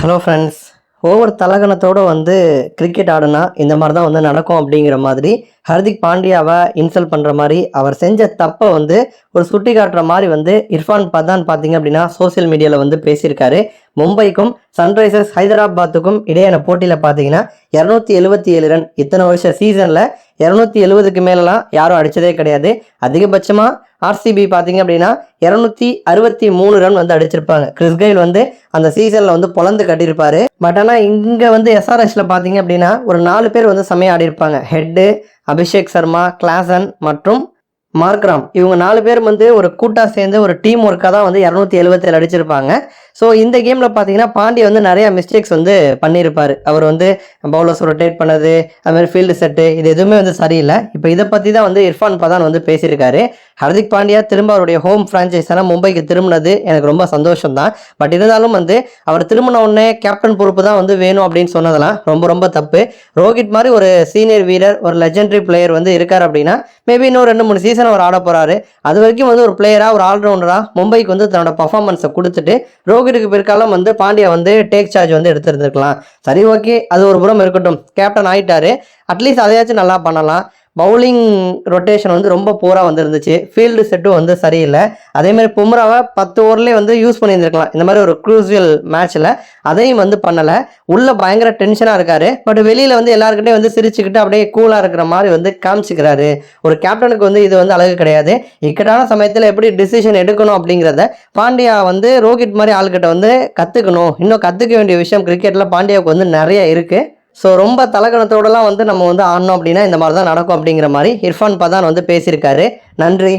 Hello friends ஒவ்வொரு தலகணத்தோடு வந்து cricket ஆடுனா இந்த மாதிரி தான் வந்து நடக்கும் அப்படிங்கிற மாதிரி ஹர்திக் பாண்டியாவை இன்சல்ட் பண்ணுற மாதிரி அவர் செஞ்ச தப்பை வந்து ஒரு சுட்டி காட்டுற மாதிரி வந்து இர்ஃபான் பதான் பார்த்தீங்க அப்படின்னா சோஷியல் மீடியாவில் வந்து பேசியிருக்காரு. மும்பைக்கும் சன்ரைசர்ஸ் ஹைதராபாத்துக்கும் இடையான போட்டியில் பார்த்தீங்கன்னா இரநூத்தி எழுபத்தி ஏழு ரன் இத்தனை வருஷ சீசனில் இரநூத்தி எழுபதுக்கு மேலெலாம் யாரும் அடித்ததே கிடையாது. அதிகபட்சமாக ஆர்சிபி பார்த்தீங்க அப்படின்னா இரநூத்தி அறுபத்தி மூணு ரன் வந்து அடிச்சிருப்பாங்க. கிறிஸ் வந்து அந்த சீசனில் வந்து பொழந்து கட்டியிருப்பாரு. பட் ஆனால் இங்கே வந்து எஸ்ஆர்எஸில் பார்த்தீங்க அப்படின்னா ஒரு நாலு பேர் வந்து செமையாக ஆடிருப்பாங்க ஹெட்டு அபிஷேக் சர்மா கிளாசன் மற்றும் மார்க்ராம். இவங்க நாலு பேர் வந்து ஒரு கூட்டாக சேர்ந்து ஒரு டீம் ஒர்க்காக தான் வந்து இரநூத்தி எழுபத்தேழு அடிச்சிருப்பாங்க. ஸோ இந்த கேமில் பார்த்தீங்கன்னா பாண்டிய வந்து நிறையா மிஸ்டேக்ஸ் வந்து பண்ணியிருப்பார். அவர் வந்து பவுலர்ஸ் ரொட்டேட் பண்ணது அதுமாதிரி ஃபீல்டு செட்டு இது எதுவுமே வந்து சரியில்லை. இப்போ இதை பற்றி தான் வந்து இர்ஃபான் பதான் வந்து பேசியிருக்காரு. ஹர்திக் பாண்டியா திரும்ப அவருடைய ஹோம் ஃப்ரான்ச்சைஸான மும்பைக்கு திரும்பினது. எனக்கு ரொம்ப சந்தோஷம் தான். பட் இருந்தாலும் வந்து அவர் திரும்பின உடனே கேப்டன் பொறுப்பு தான் வந்து வேணும் அப்படின்னு சொன்னதெல்லாம் ரொம்ப ரொம்ப தப்பு. ரோஹித் மாதிரி ஒரு சீனியர் வீரர் ஒரு லெஜெண்டரி பிளேயர் வந்து இருக்கார் அப்படின்னா மேபி இன்னும் ரெண்டு மூணு சீசன் அவர் ஆட போறாரு. அது வரைக்கும் வந்து ஒரு பிளேயராக ஒரு ஆல்ரவுண்டராக மும்பைக்கு வந்து தன்னோட பர்ஃபார்மன்ஸை கொடுத்துட்டு ரோஹித்துக்கு பிற்காலம் வந்து பாண்டியா வந்து டேக் சார்ஜ் வந்து எடுத்திருந்துருக்கலாம். சரி ஓகே அது ஒரு புறம் இருக்கட்டும். கேப்டன் ஆயிட்டாரு. அட்லீஸ்ட் அதையாச்சும் நல்லா பண்ணலாம். பவுலிங் ரொட்டேஷன் வந்து ரொம்ப போராக வந்துருந்துச்சு. ஃபீல்டு செட்டும் வந்து சரியில்லை. அதேமாதிரி பும்ராவை பத்து ஓவர்லேயே வந்து யூஸ் பண்ணியிருந்துருக்கலாம். இந்த மாதிரி ஒரு க்ரூசியல் மேட்ச்சில் அதையும் வந்து பண்ணலை. உள்ளே பயங்கர டென்ஷனாக இருக்காரு. பட் வெளியில் வந்து எல்லாருக்கிட்டே வந்து சிரிச்சுக்கிட்டு அப்படியே கூலாக இருக்கிற மாதிரி வந்து காமிச்சிக்கிறாரு. ஒரு கேப்டனுக்கு வந்து இது வந்து அழகு கிடையாது. இக்கட்டான சமயத்தில் எப்படி டிசிஷன் எடுக்கணும் அப்படிங்கிறத பாண்டியா வந்து ரோஹித் மாதிரி ஆள்கிட்ட வந்து கற்றுக்கணும் இன்னும் கற்றுக்க வேண்டிய விஷயம் கிரிக்கெட்டில் பாண்டியாவுக்கு வந்து நிறைய இருக்குது ஸோ ரொம்ப தலகணத்தோடலாம் வந்து நம்ம வந்து ஆடணும் அப்படின்னா இந்த மாதிரி தான் நடக்கும் அப்படிங்கிற மாதிரி இர்ஃபான் பதான் வந்து பேசியிருக்காரு. நன்றி.